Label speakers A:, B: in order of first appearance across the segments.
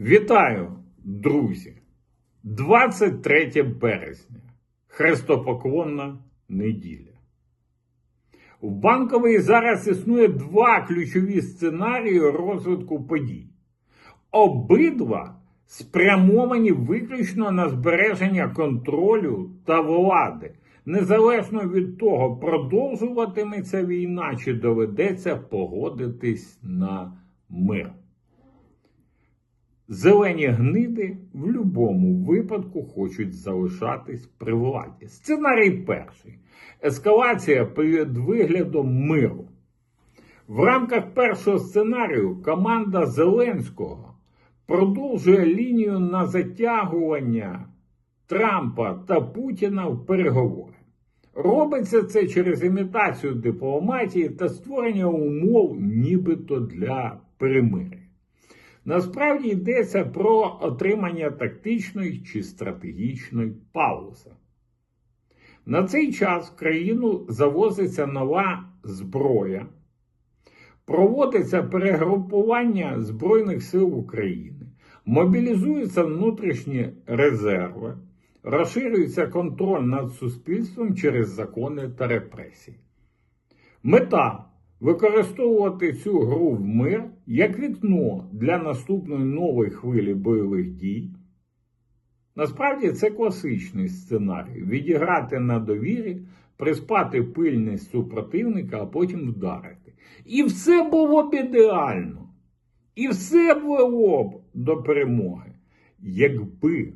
A: Вітаю, друзі! 23 березня. Хрестопоклонна неділя. В банковій зараз існує два ключові сценарії розвитку подій. Обидва спрямовані виключно на збереження контролю та влади, незалежно від того, продовжуватиметься війна чи доведеться погодитись на мир. Зелені гниди в будь-якому випадку хочуть залишатись при владі. Сценарій перший. Ескалація під виглядом миру. В рамках першого сценарію команда Зеленського продовжує лінію на затягування Трампа та Путіна в переговори. Робиться це через імітацію дипломатії та створення умов, нібито для перемир'я. Насправді йдеться про отримання тактичної чи стратегічної паузи. На цей час в країну завозиться нова зброя, проводиться перегрупування Збройних сил України, мобілізуються внутрішні резерви, розширюється контроль над суспільством через закони та репресії. Мета використовувати цю гру в мир як вікно для наступної нової хвилі бойових дій. Насправді це класичний сценарій: відіграти на довірі, приспати пильність супротивника, а потім вдарити. І все було б ідеально. І все було б до перемоги, якби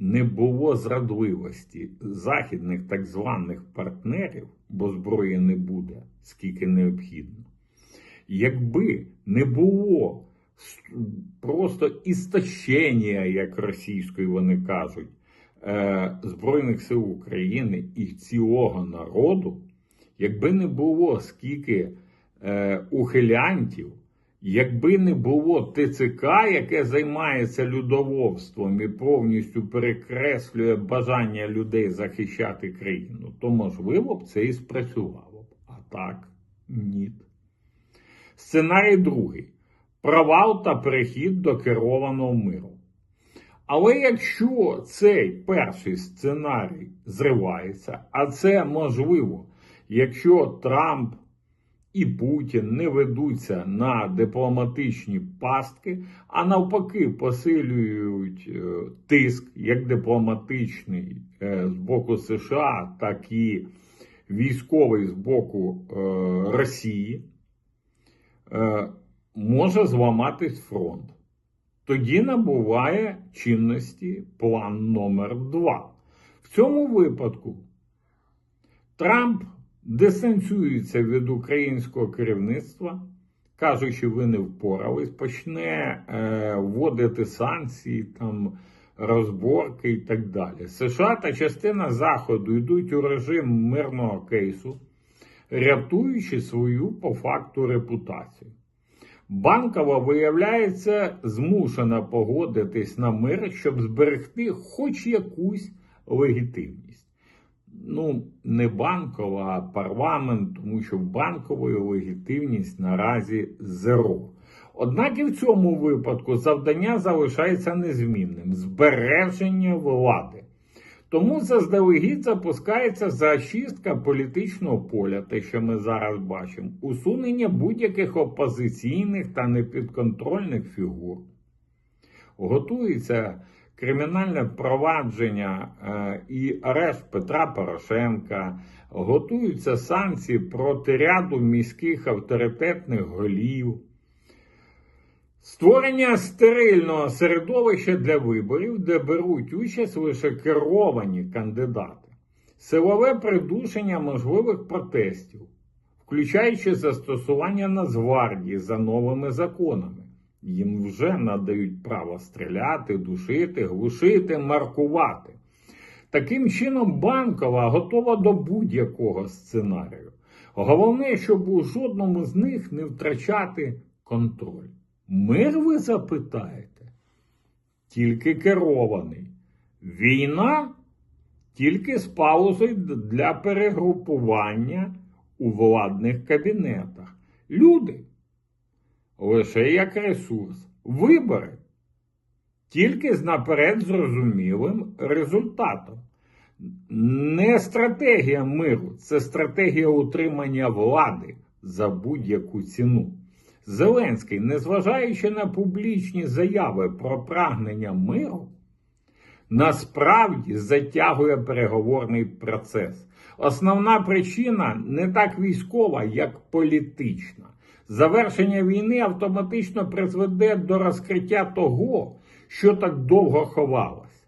A: не було зрадливості західних так званих партнерів, бо зброї не буде, скільки необхідно. Якби не було просто істощення, як російською вони кажуть, е, Збройних сил України і цілого народу, якби не було скільки е, ухилянтів, Якби не було ТЦК, яке займається людоводством і повністю перекреслює бажання людей захищати країну, то можливо б це і спрацювало б. А так, ні. Сценарій другий: провал та перехід до керованого миру. Але якщо цей перший сценарій зривається, а це можливо, якщо Трамп і Путін не ведуться на дипломатичні пастки, а навпаки, посилюють е, тиск як дипломатичний е, з боку США, так і військовий з боку е, Росії, може зламатись фронт. Тоді набуває чинності план номер 2 В цьому випадку Трамп дистанціюється від українського керівництва, кажучи, ви не впорались, почне е, вводити санкції, там розборки і так далі. США та частина Заходу йдуть у режим мирного кейсу, рятуючи свою по факту репутацію. Банкова, виявляється, змушена погодитись на мир, щоб зберегти хоч якусь легітимність ну, не банкова, а парламент, тому що банкової легітимність наразі зеро. Однак і в цьому випадку завдання залишається незмінним збереження влади. Тому заздалегідь запускається зачистка політичного поля, те, що ми зараз бачимо, усунення будь-яких опозиційних та непідконтрольних фігур. Готується кримінальне провадження е, і арешт Петра Порошенка, готуються санкції проти ряду міських авторитетних голів. Створення стерильного середовища для виборів, де беруть участь лише керовані кандидати, силове придушення можливих протестів, включаючи застосування Нацгвардії за новими законами, їм вже надають право стріляти, душити, глушити, маркувати. Таким чином, банкова готова до будь-якого сценарію. Головне, щоб у жодному з них не втрачати контроль. Мир ви запитаєте? Тільки керований. Війна тільки з паузою для перегрупування у владних кабінетах. Люди лише як ресурс. вибори. Тільки з наперед зрозумілим результатом. Не стратегія миру, це стратегія утримання влади за будь-яку ціну. Зеленський, незважаючи на публічні заяви про прагнення миру, насправді затягує переговорний процес. Основна причина не так військова, як політична. Завершення війни автоматично призведе до розкриття того, що так довго ховалось.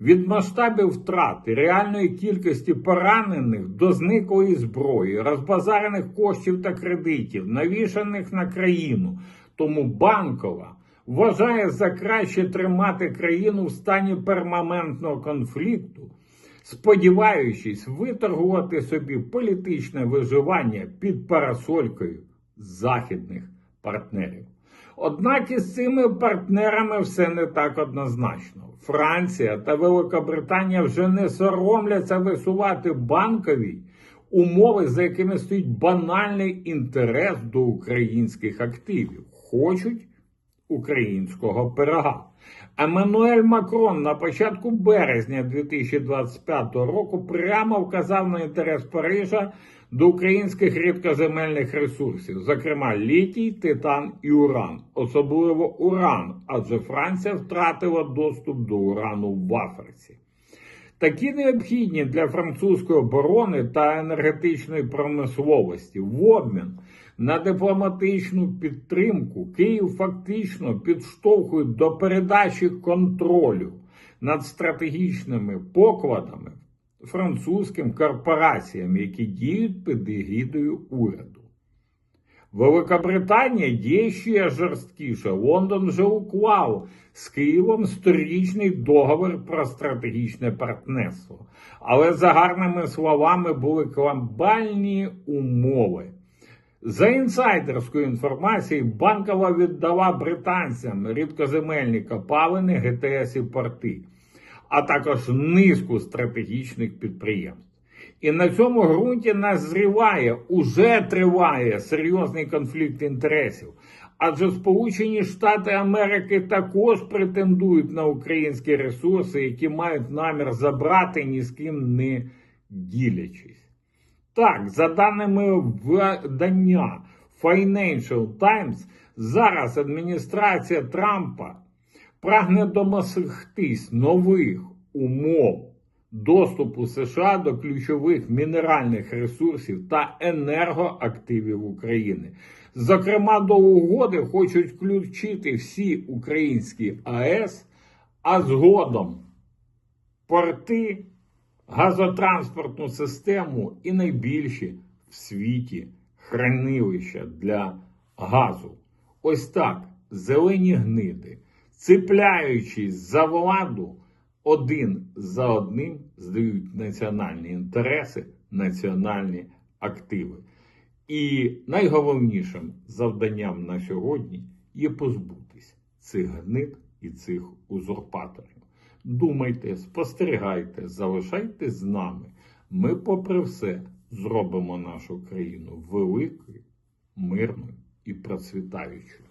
A: Від масштабів втрат і реальної кількості поранених до зниклої зброї, розбазарених коштів та кредитів, навішаних на країну. Тому банкова вважає за краще тримати країну в стані перманентного конфлікту, сподіваючись виторгувати собі політичне виживання під парасолькою західних партнерів. Однак із цими партнерами все не так однозначно. Франція та Великобританія вже не соромляться висувати банкові умови, за якими стоїть банальний інтерес до українських активів. Хочуть українського пирога. Еммануель Макрон на початку березня 2025 року прямо вказав на інтерес Парижа до українських рідкоземельних ресурсів, зокрема літій, титан і уран, особливо уран, адже Франція втратила доступ до урану в Африці. Такі необхідні для французької оборони та енергетичної промисловості в обмін на дипломатичну підтримку Київ фактично підштовхує до передачі контролю над стратегічними покладами французьким корпораціям, які діють під егідою уряду. Великобританія діє ще жорсткіше. Лондон вже уклав з Києвом сторічний договір про стратегічне партнерство. Але за гарними словами були глобальні умови. За інсайдерською інформацією, банкова віддала британцям рідкоземельні копалини, ГТС і порти, а також низку стратегічних підприємств. І на цьому ґрунті назріває, уже триває серйозний конфлікт інтересів. Адже Сполучені Штати Америки також претендують на українські ресурси, які мають намір забрати ні з ким не ділячись. Так, за даними видання Financial Times, зараз адміністрація Трампа прагне домогтись нових умов доступу США до ключових мінеральних ресурсів та енергоактивів України. Зокрема, до угоди хочуть включити всі українські АЕС, а згодом порти, газотранспортну систему і найбільші в світі хранилища для газу. Ось так зелені гниди, цепляючись за владу один за одним здають національні інтереси, національні активи. І найголовнішим завданням на сьогодні є позбутись цих гнид і цих узурпаторів. Думайте, спостерігайте, залишайтесь з нами. Ми, попри все, зробимо нашу країну великою, мирною і процвітаючою.